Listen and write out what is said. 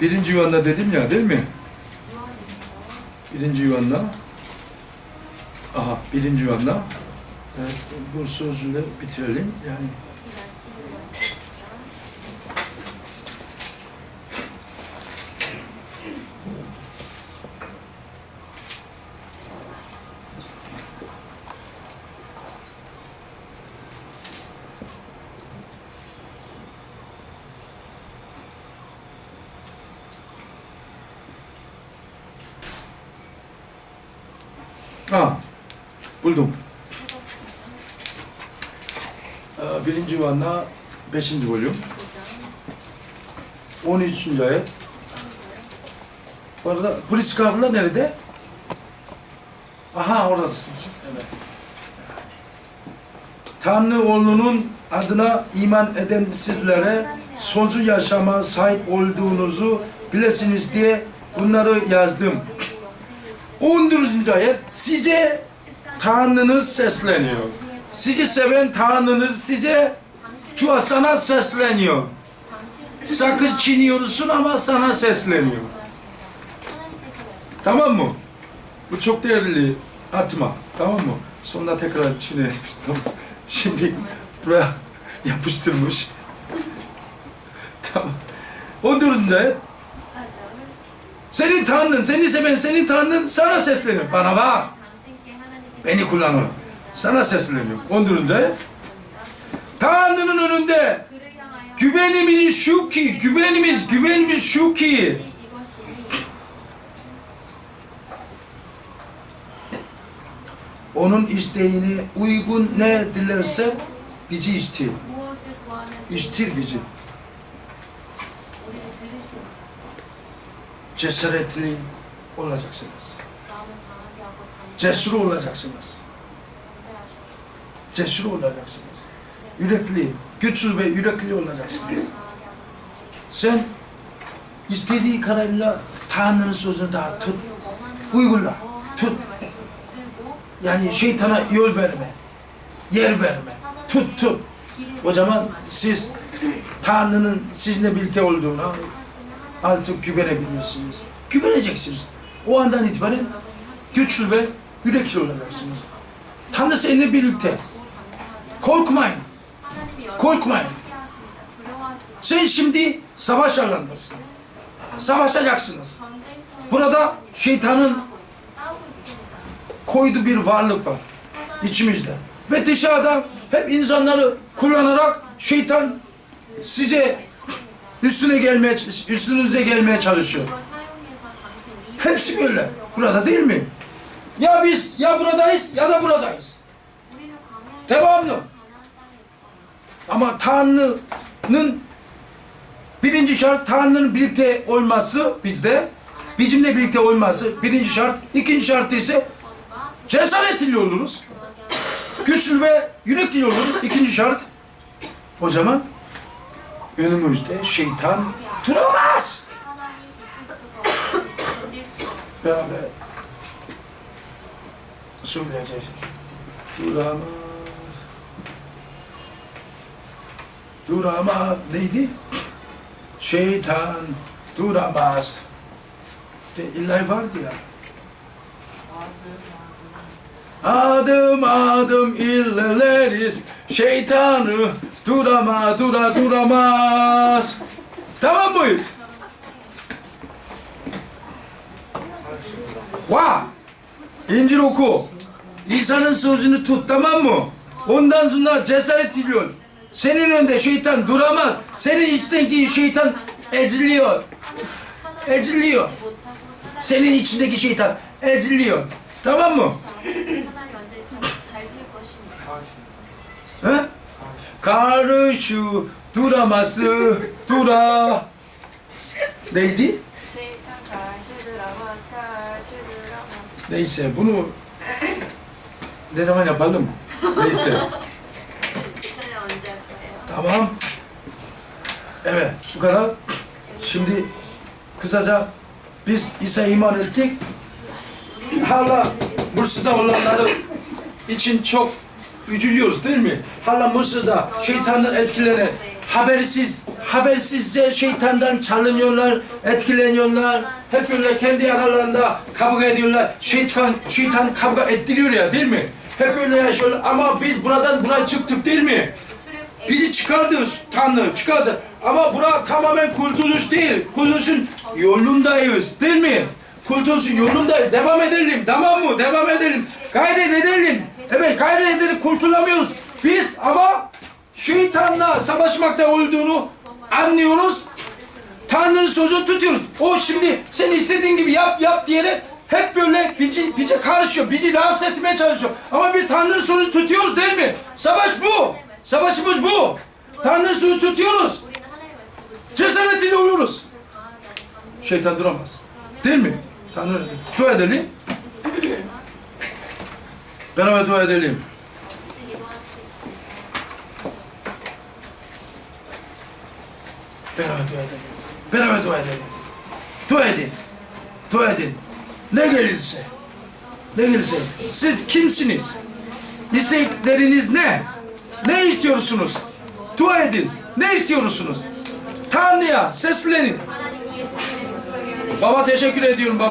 Birinci yuvanla dedim ya değil mi? Birinci yuvanla. Aha birinci yuvanla. Evet, bu sözle bitirelim. Yani Ha, buldum. Ee, birinci yuvanla beşinci bölüm. 13. ayet. Bu polis kavramlar nerede? Aha oradasın. Evet. Tanrı oğlunun adına iman eden sizlere sonsuz yaşama sahip olduğunuzu bilesiniz diye bunları yazdım. 14. ayet size Tanrınız sesleniyor. Sizi seven Tanrınız size şu sana sesleniyor. Sakız çiğniyorsun ama sana sesleniyor. Tamam mı? Bu çok değerli atma. Tamam mı? Sonra tekrar çiğneyelim. Tamam. Şimdi buraya yapıştırmış. tamam. 14. ayet senin Tanrın, seni seven senin Tanrın sana sesleniyor. Bana bak. Beni kullanır. Sana sesleniyor. 14. ayet. Tanrı'nın önünde güvenimiz şu ki, güvenimiz, güvenimiz şu ki onun isteğine uygun ne dilerse bizi istir. İstir bizi. Cesaretli olacaksınız. Cesur olacaksınız. Cesur olacaksınız. Yürekli, güçlü ve yürekli olacaksınız. Sen istediği kadarıyla Tanrı'nın sözünü daha tut, uygula, tut. Yani şeytana yol verme, yer verme, tut tut. O zaman siz Tanrı'nın sizinle birlikte olduğuna artık güvenebilirsiniz. Güveneceksiniz. O andan itibaren güçlü ve yürekli olacaksınız. Tanrı seninle birlikte. Korkmayın. Korkmayın. Sen şimdi savaş alanındasın. Savaşacaksınız. Burada şeytanın koyduğu bir varlık var içimizde. Ve dışarıda hep insanları kullanarak şeytan size üstüne gelmeye, üstünüze gelmeye çalışıyor. Hepsi böyle. Burada değil mi? Ya biz ya buradayız ya da buradayız. Devamlı. Ama Tanrı'nın birinci şart Tanrı'nın birlikte olması bizde. Bizimle birlikte olması birinci şart. İkinci şart ise cesaretli oluruz. Güçlü ve yürekli oluruz. İkinci şart. O zaman önümüzde şeytan duramaz. Beraber söyleyeceğiz. Duramaz. Duramaz neydi? Şeytan duramaz. De illa vardı ya. Adım adım ilerleriz. Şeytanı durama dura duramaz. Tamam mıyız? Va! İncil oku. İsa'nın sözünü tut tamam mı? Ondan sonra cesaret ediyor. Senin önünde şeytan duramaz. Senin içindeki şeytan eziliyor. Eziliyor. Senin içindeki şeytan eziliyor. Tamam mı? He? Karşı duraması dura. Neydi? Neyse bunu ne zaman yapalım? Neyse. Tamam. Evet bu kadar. Şimdi kısaca biz İsa iman ettik. Hala Bursa'da olanları için çok üzülüyoruz değil mi? Hala Mısır'da şeytandan etkilenen habersiz, habersizce şeytandan çalınıyorlar, etkileniyorlar. Hep böyle kendi aralarında kavga ediyorlar. Şeytan, şeytan kavga ettiriyor ya değil mi? Hep öyle yaşıyorlar ama biz buradan buraya çıktık değil mi? Bizi çıkardı Tanrı, çıkardı. Ama bura tamamen kurtuluş değil. Kurtuluşun yolundayız değil mi? Kurtuluşun yolundayız. Devam edelim, tamam mı? Devam edelim. Gayret edelim. Evet, gayret edelim, kurtulamıyoruz. Biz ama şeytanla savaşmakta olduğunu anlıyoruz. Tanrı'nın sözünü tutuyoruz. O şimdi sen istediğin gibi yap yap diyerek hep böyle bizi, bize karışıyor, bizi rahatsız etmeye çalışıyor. Ama biz Tanrı'nın sözünü tutuyoruz değil mi? Savaş bu. Savaşımız bu. Tanrı'nın sözünü tutuyoruz. Cesaretli oluruz. Şeytan duramaz. Değil mi? Tanrı dua edelim. Beraber dua edelim. Beraber dua edelim. Beraber dua edelim. Dua edin. Dua edin. Ne gelirse. Ne gelirse. Siz kimsiniz? İstekleriniz ne? Ne istiyorsunuz? Dua edin. Ne istiyorsunuz? Tanrı'ya seslenin. Baba teşekkür ediyorum baba.